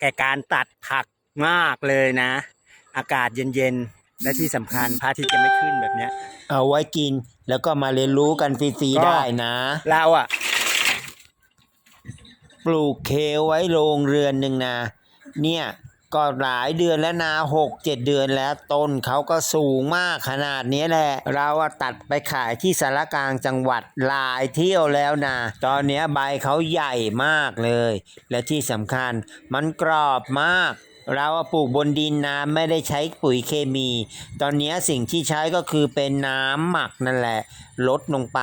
แก่การตัดผักมากเลยนะ อากาศเย็นๆ และที่สำคัญพระอาทิตย์จะไม่ขึ้นแบบเนี้ย เอาไว้กินแล้วก็มาเรียนรู้กันฟรีก็ ๆได้นะ เราอะ ปลูกเคลไว้โรงเรือนหนึ่งนะ เนี่ย ก็หลายเดือนแล้วนะหกเจ็ดเดือนแล้วต้นเขาก็สูงมากขนาดนี้แหละ เราตัดไปขายที่สารกลางจังหวัดหลายเที่ยวแล้วนะตอนนี้ใบเขาใหญ่มากเลย และที่สำคัญมันกรอบมาก เราปลูกบนดินน้ำไม่ได้ใช้ปุ๋ยเคมี ตอนนี้สิ่งที่ใช้ก็คือเป็นน้ำหมักนั่นแหละลดลงไป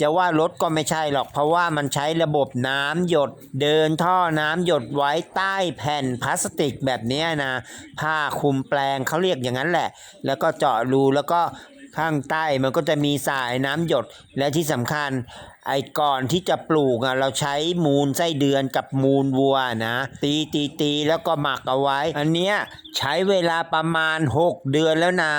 จะว่าลดก็ไม่ใช่หรอก เพราะว่ามันใช้ระบบน้ำหยดเดินท่อน้ำหยดไว้ใต้แผ่นพลาสติกแบบนี้นะผ้าคลุมแปลงเขาเรียกอย่างนั้นแหละ แล้วก็เจาะรูแล้วก็ข้างใต้มันก็จะมีสายน้ำหยดและที่สำคัญ ไอ้ก่อนที่จะปลูกอะเราใช้มูลไส้เดือนกับมูลวัวนะตีตีตีแล้วก็หมักเอาไว้ อันเนี้ยใช้เวลาประมาณ 6 เดือนแล้วนะ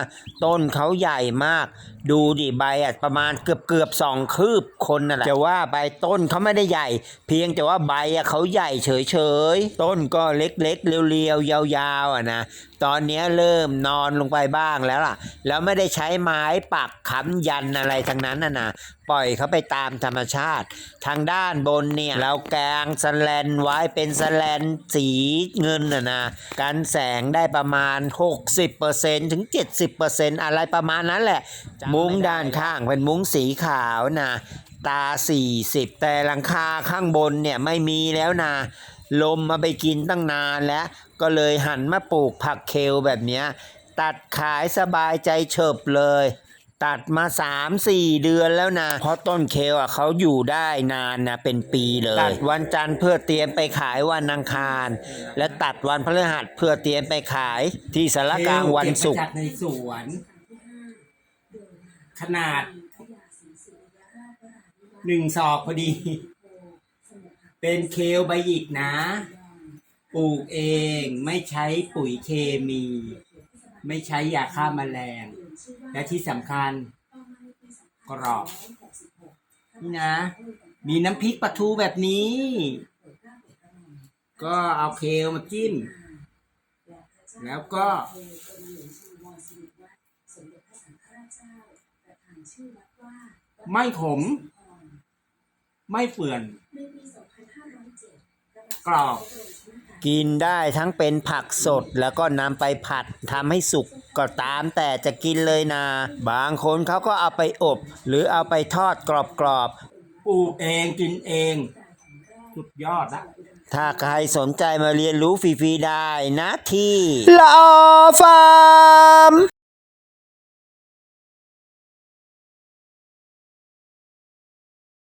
ต้นเขาใหญ่มาก ดูดิใบอะประมาณเกือบเกือบสองคืบคนน่ะแหละจะว่าใบต้นเขาไม่ได้ใหญ่ เพียงแต่ว่าใบอะเขาใหญ่เฉยเฉยต้นก็เล็กๆเรียวๆยาวๆอะนะตอนนี้เริ่มนอนลงไปบ้างแล้วล่ะ แล้วไม่ได้ใช้ไม้ปักค้ำยันอะไรทั้งนั้นนะนะปล่อยเขาไปตามธรรมชาติ ทางด้านบนเนี่ยเราแกงสแลนไว้เป็นสแลนสีเงินน่ะนะกันแสงได้ประมาณ 60%ถึง 70%อะไรประมาณนั้นแหละ มุ้งด้านข้างเป็นมุ้งสีขาวนะตา 40 แต่หลังคาข้างบนเนี่ยไม่มีแล้วนะลมมาไปกินตั้งนานแล้ว ก็เลยหันมาปลูกผักเคลแบบเนี้ยตัดขายสบายใจเฉิบเลย ตัดมาสามสี่เดือนแล้วนะ เพราะต้นเคลอะเขาอยู่ได้นานนะเป็นปีเลย ตัดวันจันทร์เพื่อเตรียมไปขายวันอังคาร และตัดวันพฤหัสเพื่อเตรียมไปขายที่สารกลางวันศุกร์เบมาจากในสวน ขนาดหนึ่งศอกพอดี เป็นเคลใบหยิกนะ ปลูกเองไม่ใช้ปุ๋ยเคมี ไม่ใช้ยาฆ่าแมลง และที่สำคัญกรอบ นี่นะ มีน้ำพริกปลาทูแบบนี้ ก็เอาเคลมาจิ้ม แล้วก็ไม่ขม ไม่เฟื่อน กรอบ กินได้ทั้งเป็นผักสดแล้วก็นำไปผัดทำให้สุก ก็ตามแต่จะกินเลยนะ บางคนเขาก็เอาไปอบ หรือเอาไปทอดกรอบปลูกเองกินเองสุดยอดละๆ ถ้าใครสนใจมาเรียนรู้ฟรีๆได้นะที่ละออฟาร์ม